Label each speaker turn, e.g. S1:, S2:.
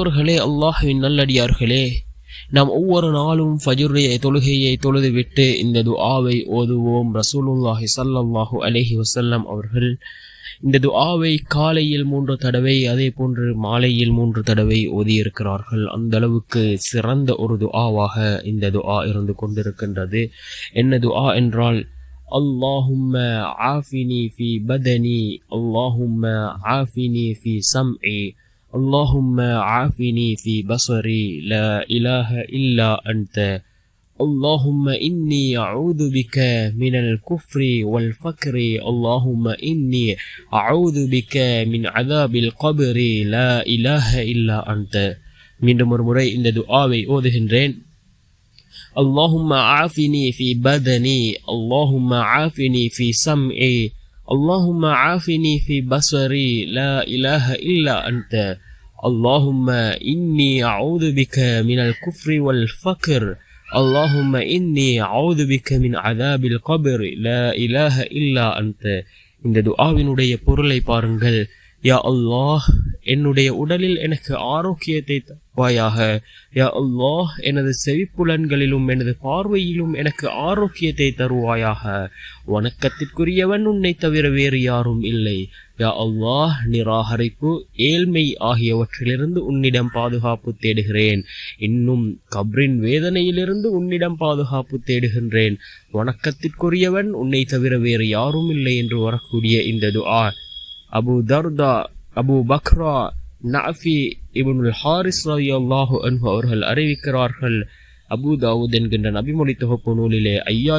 S1: அவர்களே அல்லாஹுவின் நல்லடியார்களே நாம் ஒவ்வொரு நாளும் ஃபஜுடைய தொழுகையை தொழுதுவிட்டு இந்த துஆவை ஓதுவோம் ரசூலுல்லாஹி ஸல்லல்லாஹு அலைஹி வஸல்லம் அவர்கள் இந்த துஆவை காலையில் மூன்று தடவை அதே போன்று மாலையில் மூன்று தடவை ஓதியிருக்கிறார்கள் அந்த அளவுக்கு சிறந்த ஒரு துஆவாக இந்த துஆ இருந்து கொண்டிருக்கின்றது என்ன துஆ என்றால் اللهم عافني في بدني اللهم عافني في سمعي اللهم عافني في بصري لا إله إلا أنت اللهم إني أعوذ بك من الكفر والفقر اللهم إني أعوذ بك من عذاب القبر لا إله إلا أنت மீண்டும் ஒரு முறை இந்த துஆவை ஓதுகின்றேன் اللهم عافني في بدني اللهم عافني في سمعي اللهم عافني في بصري لا إله إلا أنت اللهم إني أعوذ بك من الكفر والفقر اللهم إني أعوذ بك من عذاب القبر لا إله إلا أنت இந்த துஆவினுடைய பொருளை பாருங்கள் யா அல்லாஹ் என்னுடைய உடலில் எனக்கு ஆரோக்கியத்தை தருவாயாக. யா அல்லாஹ் எனது செவிப்புலன்களிலும் எனது பார்வையிலும் எனக்கு ஆரோக்கியத்தை தருவாயாக. வணக்கத்திற்குரியவன் உன்னை தவிர வேறு யாரும் இல்லை. யா அல்லாஹ் நிராகரிப்பு ஏழ்மை ஆகியவற்றிலிருந்து உன்னிடம் பாதுகாப்பு தேடுகிறேன். இன்னும் கப்ரின் வேதனையிலிருந்து உன்னிடம் பாதுகாப்பு தேடுகின்றேன். வணக்கத்திற்குரியவன் உன்னை தவிர வேறு யாரும் இல்லை என்று வரக்கூடிய இந்த துஆ. அபு தர்தா அபு பக்ரா நஃபி இப்னுல் ஹாரிஸ் ரவி அல்லாஹு அன்ஹு அவர்கள் அறிவிக்கிறார்கள். அபு தாவூத் என்கின்ற நபிமொழி தொகுப்பு நூலிலே ஐயா